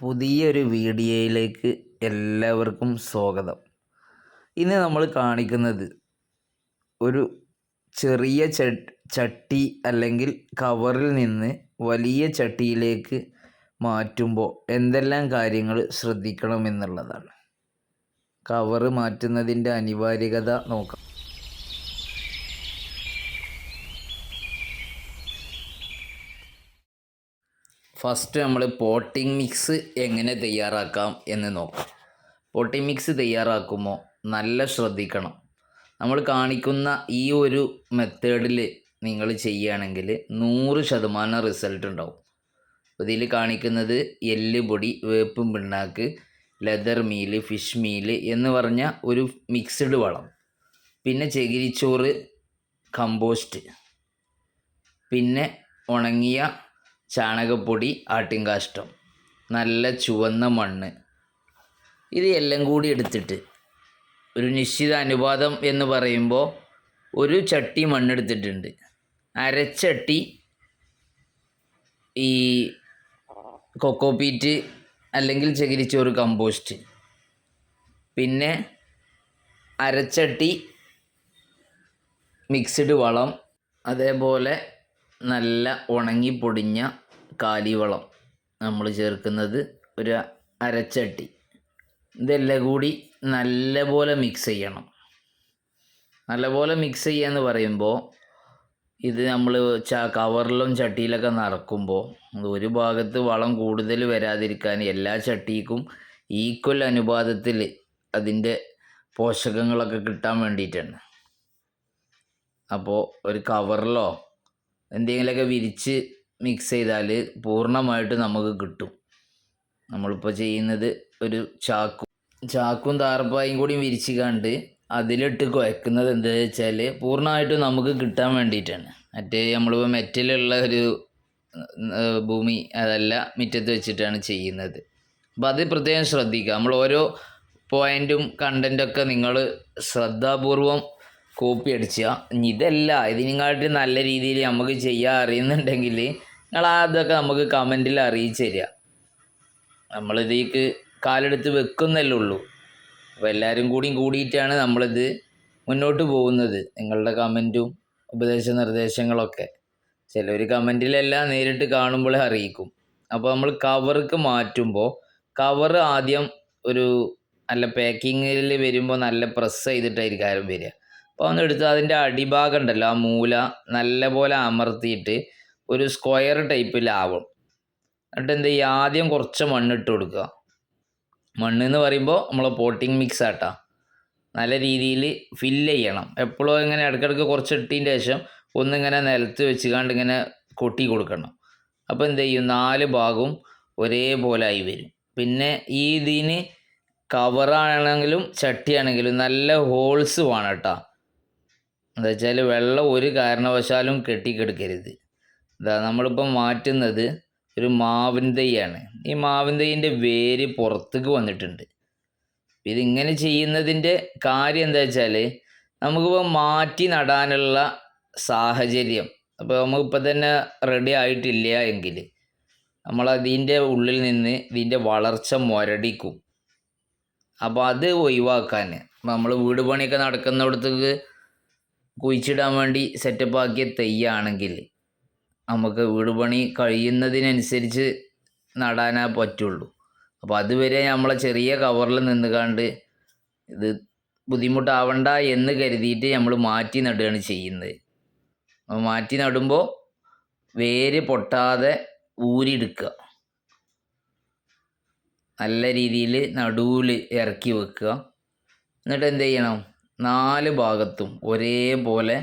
പുതിയൊരു വീഡിയോയിലേക്ക് എല്ലാവർക്കും സ്വാഗതം. ഇന്ന് നമ്മൾ കാണിക്കുന്നത് ഒരു ചെറിയ ചട്ടി അല്ലെങ്കിൽ കവറിൽ നിന്ന് വലിയ ചട്ടിയിലേക്ക് മാറ്റുമ്പോൾ എന്തെല്ലാം കാര്യങ്ങൾ ശ്രദ്ധിക്കണമെന്നുള്ളതാണ് കവറ് മാറ്റുന്നതിന്റെ അനിവാര്യത നോക്കാം. ഫസ്റ്റ് നമ്മൾ പോട്ടിംഗ് മിക്സ് എങ്ങനെ തയ്യാറാക്കാം എന്ന് നോക്കാം. പോട്ടിംഗ് മിക്സ് തയ്യാറാക്കുമ്പോൾ നല്ല ശ്രദ്ധിക്കണം. നമ്മൾ കാണിക്കുന്ന ഈ ഒരു മെത്തേഡിൽ നിങ്ങൾ ചെയ്യുകയാണെങ്കിൽ നൂറ് ശതമാനം റിസൾട്ട് ഉണ്ടാവും. ഇതിൽ കാണിക്കുന്നത് എല്ല് പൊടി വേപ്പും പിണ്ണാക്ക് ലെതർ മീൽ ഫിഷ് മീൽ എന്ന് പറഞ്ഞ ഒരു മിക്സ്ഡ് വളം. പിന്നെ ചകിരിച്ചോറ് കമ്പോസ്റ്റ്. പിന്നെ ഉണങ്ങിയ ചാണകപ്പൊടി ആട്ടിൻകാഷ്ടം നല്ല ചുവന്ന മണ്ണ്. ഇത് എല്ലാം കൂടി എടുത്തിട്ട് ഒരു നിശ്ചിത അനുപാതം എന്ന് പറയുമ്പോൾ ഒരു ചട്ടി മണ്ണെടുത്തിട്ടുണ്ട്. അരച്ചട്ടി ഈ കൊക്കോപീറ്റ് അല്ലെങ്കിൽ ചകിരിച്ചോറ് കമ്പോസ്റ്റ്. പിന്നെ അരച്ചട്ടി മിക്സ്ഡ് വളം അതേപോലെ നല്ല ഉണങ്ങി പൊടിഞ്ഞ കാലിവളം നമ്മൾ ചേർക്കുന്നത് ഒരു അരച്ചട്ടി. ഇതെല്ലാം കൂടി നല്ലപോലെ മിക്സ് ചെയ്യണം. നല്ലപോലെ മിക്സ് ചെയ്യുക എന്ന് പറയുമ്പോൾ ഇത് നമ്മൾ ച കവറിലും ചട്ടിയിലൊക്കെ നിറക്കുമ്പോൾ ഒരു ഭാഗത്ത് വളം കൂടുതൽ വരാതിരിക്കാൻ എല്ലാ ചട്ടിക്കും ഈക്വൽ അനുപാതത്തിൽ അതിന്റെ പോഷകങ്ങളൊക്കെ കിട്ടാൻ വേണ്ടിയിട്ടാണ്. അപ്പോൾ ഒരു കവറിലോ എന്തെങ്കിലുമൊക്കെ വിരിച്ച് മിക്സ് ചെയ്താൽ പൂർണമായിട്ട് നമുക്ക് കിട്ടും. നമ്മളിപ്പോൾ ചെയ്യുന്നത് ഒരു ചാക്കും ചാക്കും താർപ്പായും കൂടി വിരിച്ച് കണ്ട് അതിലിട്ട് കുഴക്കുന്നത് എന്താണെന്ന് വെച്ചാൽ പൂർണമായിട്ടും നമുക്ക് കിട്ടാൻ വേണ്ടിയിട്ടാണ്. മറ്റേ നമ്മളിപ്പോൾ മെറ്റലുള്ള ഒരു ഭൂമി അതല്ല മുറ്റത്ത് വെച്ചിട്ടാണ് ചെയ്യുന്നത്. അപ്പോൾ അത് പ്രത്യേകം ശ്രദ്ധിക്കുക. നമ്മൾ ഓരോ പോയിന്റും കണ്ടന്റൊക്കെ നിങ്ങൾ ശ്രദ്ധാപൂർവം കോപ്പി ഇനി ഇതല്ല. ഇതിനെക്കാട്ടി നല്ല രീതിയിൽ നമുക്ക് ചെയ്യാൻ അറിയുന്നുണ്ടെങ്കിൽ നിങ്ങൾ അതൊക്കെ നമുക്ക് കമന്റിൽ അറിയിച്ചു തരിക. നമ്മളിതേക്ക് കാലെടുത്ത് വെക്കുന്നല്ലേ ഉള്ളൂ. അപ്പോൾ എല്ലാവരും കൂടിയും കൂടിയിട്ടാണ് നമ്മളിത് മുന്നോട്ട് പോകുന്നത്. നിങ്ങളുടെ കമന്റും ഉപദേശ നിർദ്ദേശങ്ങളൊക്കെ ചിലർ കമന്റിലെല്ലാം നേരിട്ട് കാണുമ്പോഴേ അറിയിക്കും. അപ്പോൾ നമ്മൾ കവർക്ക് മാറ്റുമ്പോൾ കവർ ആദ്യം ഒരു നല്ല പാക്കിങ്ങിൽ വരുമ്പോൾ നല്ല പ്രസ് ചെയ്തിട്ടായിരിക്കും ആരും വരിക. അപ്പോൾ ഒന്ന് എടുത്ത് അതിന്റെ അടിഭാഗം ഉണ്ടല്ലോ ആ മൂല നല്ലപോലെ അമർത്തിയിട്ട് ഒരു സ്ക്വയർ ടൈപ്പിലാവും എന്നിട്ട് എന്ത് ചെയ്യുക? ആദ്യം കുറച്ച് മണ്ണിട്ട് കൊടുക്കുക. മണ്ണ് എന്ന് പറയുമ്പോൾ നമ്മൾ പോട്ടിങ് മിക്സ് ആട്ടോ. നല്ല രീതിയിൽ ഫില്ല് ചെയ്യണം. എപ്പോഴും ഇങ്ങനെ ഇടയ്ക്കിടയ്ക്ക് കുറച്ച് ഇട്ടതിന്റെ ശേഷം ഒന്നിങ്ങനെ നിലത്ത് വെച്ചുകൊണ്ട് ഇങ്ങനെ കൊട്ടി കൊടുക്കണം. അപ്പോൾ എന്ത് ചെയ്യും? നാല് ഭാഗവും ഒരേപോലെ ആയി വരും. പിന്നെ ഈ ഇതിന് കവറാണെങ്കിലും ചട്ടിയാണെങ്കിലും നല്ല ഹോൾസ് വേണം കേട്ടോ. എന്താ വെച്ചാൽ വെള്ളം ഒരു കാരണവശാലും കെട്ടിക്കെടുക്കരുത്. ഇതാ നമ്മളിപ്പോൾ മാറ്റുന്നത് ഒരു മാവിൻ തൈയാണ് ഈ മാവിൻ തൈന്റെ വേര് പുറത്തേക്ക് വന്നിട്ടുണ്ട്. ഇതിങ്ങനെ ചെയ്യുന്നതിന്റെ കാര്യം എന്താ വെച്ചാൽ നമുക്കിപ്പോൾ മാറ്റി നടാനുള്ള സാഹചര്യം. അപ്പോൾ നമുക്കിപ്പോൾ തന്നെ റെഡി ആയിട്ടില്ല എങ്കിൽ നമ്മൾ അതിന്റെ ഉള്ളിൽ നിന്ന് ഇതിന്റെ വളർച്ച മുരടിക്കും. അപ്പോൾ അത് ഒഴിവാക്കാൻ നമ്മൾ വീട് പണിയൊക്കെ നടക്കുന്നിടത്തേക്ക് കുഴിച്ചിടാൻ വേണ്ടി സെറ്റപ്പ് ആക്കിയ തെയ്യാണെങ്കിൽ നമുക്ക് വീട് പണി കഴിയുന്നതിനനുസരിച്ച് നടാനേ പറ്റുള്ളൂ. അപ്പോൾ അതുവരെ നമ്മളെ ചെറിയ കവറിൽ നിന്നുകാണ്ട് ഇത് ബുദ്ധിമുട്ടാവണ്ട എന്ന് കരുതിയിട്ട് നമ്മൾ മാറ്റി നടുകയാണ് ചെയ്യുന്നത്. അപ്പോൾ മാറ്റി നടുമ്പോൾ വേര് പൊട്ടാതെ ഊരിയെടുക്കുക നല്ല രീതിയിൽ നടുവിൽ ഇറക്കി വെക്കുക. എന്നിട്ട് എന്ത് ചെയ്യണം? നാല് ഭാഗത്തും ഒരേപോലെ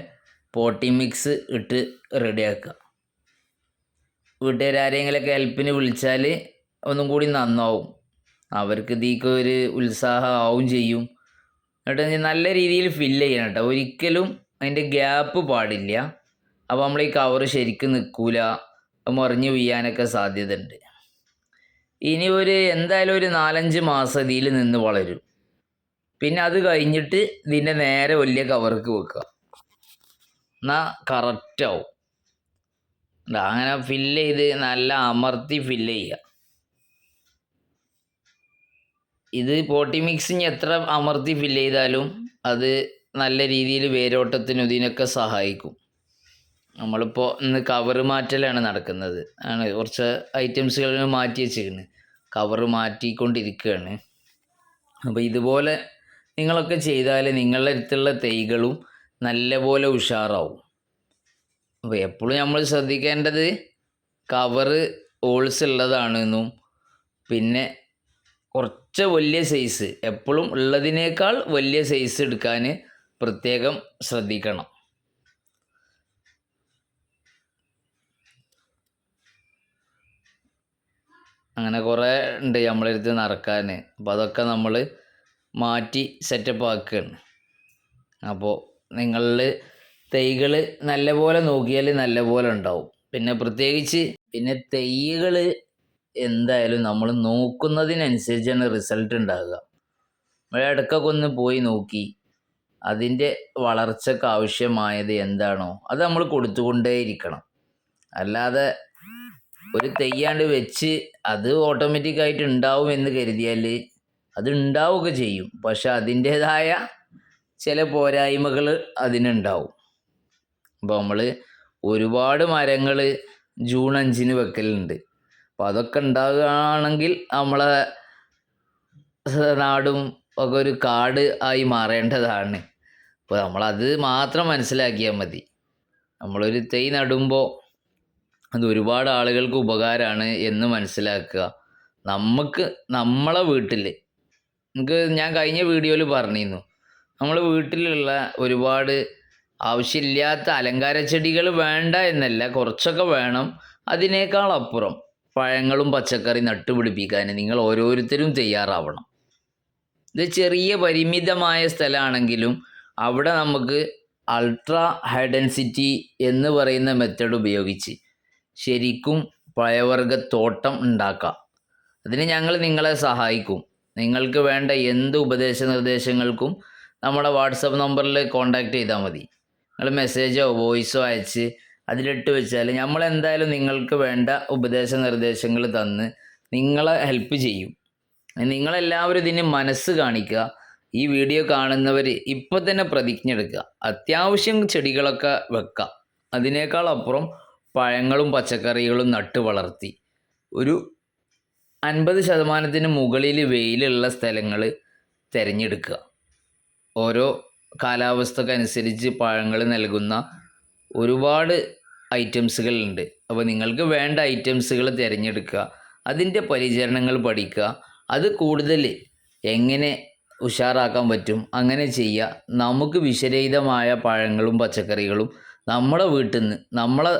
പോട്ടി മിക്സ് ഇട്ട് റെഡിയാക്കുക വീട്ടുകാരെങ്കിലൊക്കെ ഹെൽപ്പിന് വിളിച്ചാൽ ഒന്നും കൂടി നന്നാവും. അവർക്ക് ഇതിക്ക് ഒരു ഉത്സാഹം ആവും ചെയ്യും. എന്നിട്ട് നല്ല രീതിയിൽ ഫില്ല് ചെയ്യണം കേട്ടോ ഒരിക്കലും അതിന്റെ ഗ്യാപ്പ് പാടില്ല. അപ്പോൾ നമ്മൾ ഈ കവർ ശരിക്കും നിൽക്കൂല. മറിഞ്ഞു വീയാനൊക്കെ സാധ്യത ഉണ്ട് ഇനി ഒരു എന്തായാലും ഒരു നാലഞ്ച് മാസം ഇതിൽ നിന്ന് വളരും. പിന്നെ അത് കഴിഞ്ഞിട്ട് ഇതിന്റെ നേരെ വലിയ കവർക്ക് വെക്കുക. എന്നാൽ കറക്റ്റാവും അങ്ങനെ ഫില്ല് ചെയ്ത് നല്ല അമർത്തി ഫില്ല് ചെയ്യുക. ഇത് പോട്ടി മിക്സിങ് എത്ര അമർത്തി ഫില്ല് ചെയ്താലും അത് നല്ല രീതിയിൽ വേരോട്ടത്തിനും ഇതിനൊക്കെ സഹായിക്കും. നമ്മളിപ്പോൾ ഇന്ന് കവർ മാറ്റലാണ് നടക്കുന്നത്. ആണ് കുറച്ച് ഐറ്റംസുകൾ മാറ്റി വെച്ചിരിക്കുന്നത് കവറ് മാറ്റിക്കൊണ്ടിരിക്കുകയാണ്. അപ്പോൾ ഇതുപോലെ നിങ്ങളൊക്കെ ചെയ്താൽ നിങ്ങളുടെ അടുത്തുള്ള തൈകളും നല്ലപോലെ ഉഷാറാവും. അപ്പോൾ എപ്പോഴും നമ്മൾ ശ്രദ്ധിക്കേണ്ടത് കവറ് ഹോൾസ് ഉള്ളതാണെന്നും പിന്നെ കുറച്ച് വലിയ സൈസ് എപ്പോഴും ഉള്ളതിനേക്കാൾ വലിയ സൈസ് എടുക്കാൻ പ്രത്യേകം ശ്രദ്ധിക്കണം. അങ്ങനെ കുറേ ഉണ്ട് നമ്മളെ അടുത്ത് നടക്കാൻ അപ്പോൾ അതൊക്കെ നമ്മൾ മാറ്റി സെറ്റപ്പ് ആക്കുകയാണ്. അപ്പോൾ നിങ്ങൾ തൈകൾ നല്ലപോലെ നോക്കിയാൽ നല്ലപോലെ ഉണ്ടാവും. പിന്നെ പ്രത്യേകിച്ച് പിന്നെ തൈകൾ എന്തായാലും നമ്മൾ നോക്കുന്നതിനനുസരിച്ചാണ് റിസൾട്ട് ഉണ്ടാകുക നമ്മൾ ഇടയ്ക്കൊക്കെ ഒന്ന് പോയി നോക്കി അതിന്റെ വളർച്ചയ്ക്ക് ആവശ്യമായത് എന്താണോ അത് നമ്മൾ കൊടുത്തുകൊണ്ടേയിരിക്കണം. അല്ലാതെ ഒരു തെയ്യാണ്ട് വെച്ച് അത് ഓട്ടോമാറ്റിക്കായിട്ട് ഉണ്ടാവും എന്ന് കരുതിയാൽ അത് ഉണ്ടാവുക ചെയ്യും. പക്ഷെ അതിന്റേതായ ചില പോരായ്മകൾ അതിനുണ്ടാവും. അപ്പോൾ നമ്മൾ ഒരുപാട് മരങ്ങൾ ജൂൺ അഞ്ചിന് വെക്കലുണ്ട്. അപ്പോൾ അതൊക്കെ ഉണ്ടാകുകയാണെങ്കിൽ നമ്മളെ നാടും ഒക്കെ ഒരു കാട് ആയി മാറേണ്ടതാണ്. അപ്പോൾ നമ്മളത് മാത്രം മനസ്സിലാക്കിയാൽ മതി. നമ്മളൊരു തൈ നടുമ്പോൾ അത് ഒരുപാട് ആളുകൾക്ക് ഉപകാരമാണ് എന്ന് മനസ്സിലാക്കുക. നമുക്ക് നമ്മളെ വീട്ടിൽ നമുക്ക് ഞാൻ കഴിഞ്ഞ വീഡിയോയിൽ പറഞ്ഞിരുന്നു. നമ്മൾ വീട്ടിലുള്ള ഒരുപാട് ആവശ്യമില്ലാത്ത അലങ്കാര ചെടികൾ വേണ്ട എന്നല്ല കുറച്ചൊക്കെ വേണം. അതിനേക്കാൾ അപ്പുറം പഴങ്ങളും പച്ചക്കറി നട്ടുപിടിപ്പിക്കാൻ നിങ്ങൾ ഓരോരുത്തരും തയ്യാറാവണം. ഇത് ചെറിയ പരിമിതമായ സ്ഥലമാണെങ്കിലും അവിടെ നമുക്ക് അൾട്രാ ഹൈഡൻസിറ്റി എന്ന് പറയുന്ന മെത്തേഡ് ഉപയോഗിച്ച് ശരിക്കും പഴവർഗ തോട്ടം ഉണ്ടാക്കാം. അതിന് ഞങ്ങൾ നിങ്ങളെ സഹായിക്കും. നിങ്ങൾക്ക് വേണ്ട എന്ത് ഉപദേശ നിർദ്ദേശങ്ങൾക്കും നമ്മുടെ വാട്സപ്പ് നമ്പറിൽ കോൺടാക്റ്റ് ചെയ്താൽ മതി. നിങ്ങൾ മെസ്സേജോ വോയിസോ അയച്ച് അതിലിട്ട് വെച്ചാൽ നമ്മൾ എന്തായാലും നിങ്ങൾക്ക് വേണ്ട ഉപദേശ നിർദ്ദേശങ്ങൾ തന്ന് നിങ്ങളെ ഹെൽപ്പ് ചെയ്യും. നിങ്ങളെല്ലാവരും ഇതിന് മനസ്സ് കാണിക്കുക ഈ വീഡിയോ കാണുന്നവർ ഇപ്പം തന്നെ പ്രതിജ്ഞ എടുക്കുക. അത്യാവശ്യം ചെടികളൊക്കെ വെക്കുക അതിനേക്കാൾ അപ്പുറം പഴങ്ങളും പച്ചക്കറികളും നട്ട് വളർത്തി. ഒരു അൻപത് ശതമാനത്തിന് മുകളിൽ വെയിലുള്ള സ്ഥലങ്ങൾ തിരഞ്ഞെടുക്കുക. ഓരോ കാലാവസ്ഥക്കനുസരിച്ച് പഴങ്ങൾ നൽകുന്ന ഒരുപാട് ഐറ്റംസുകളുണ്ട്. അപ്പോൾ നിങ്ങൾക്ക് വേണ്ട ഐറ്റംസുകൾ തിരഞ്ഞെടുക്കുക. അതിന്റെ പരിചരണങ്ങൾ പഠിക്കുക. അത് കൂടുതൽ എങ്ങനെ ഉഷാറാക്കാൻ പറ്റും അങ്ങനെ ചെയ്യുക. നമുക്ക് വിഷരഹിതമായ പഴങ്ങളും പച്ചക്കറികളും നമ്മളെ വീട്ടിൽ നിന്ന് നമ്മളെ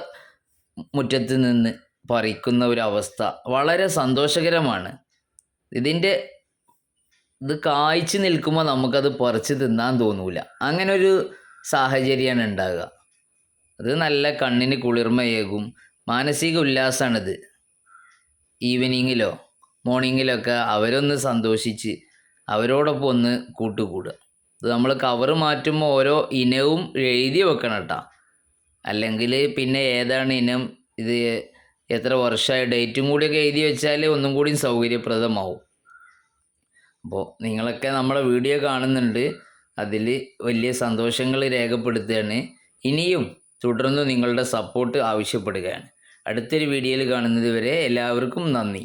മുറ്റത്ത് നിന്ന് പറിക്കുന്ന ഒരു അവസ്ഥ വളരെ സന്തോഷകരമാണ്. ഇതിന്റെ ഇത് കായ്ച്ചു നിൽക്കുമ്പോൾ നമുക്കത് പറിച്ച് തിന്നാൻ തോന്നൂല. അങ്ങനെ ഒരു സാഹചര്യമാണ് ഉണ്ടാകുക അത് നല്ല കണ്ണിന് കുളിർമയേകും. മാനസിക ഉല്ലാസമാണിത് ഈവനിങ്ങിലോ മോർണിങ്ങിലൊക്കെ അവരൊന്ന് സന്തോഷിച്ച് അവരോടൊപ്പം ഒന്ന് കൂട്ടുകൂടുക. ഇത് നമ്മൾ കവറ് മാറ്റുമ്പോൾ ഓരോ ഇനവും എഴുതി വെക്കണം കേട്ടോ. അല്ലെങ്കിൽ പിന്നെ ഏതാണ് ഇനം ഇത് എത്ര വർഷമായ ഡേറ്റും കൂടിയൊക്കെ എഴുതി വെച്ചാൽ ഒന്നും കൂടി സൗകര്യപ്രദമാവും. അപ്പോൾ നിങ്ങളൊക്കെ നമ്മളെ വീഡിയോ കാണുന്നുണ്ട്. അതിൽ വലിയ സന്തോഷങ്ങൾ രേഖപ്പെടുത്തുകയാണ്. ഇനിയും തുടർന്ന് നിങ്ങളുടെ സപ്പോർട്ട് ആവശ്യപ്പെടുകയാണ്. അടുത്തൊരു വീഡിയോയിൽ കാണുന്നത് വരെ എല്ലാവർക്കും നന്ദി.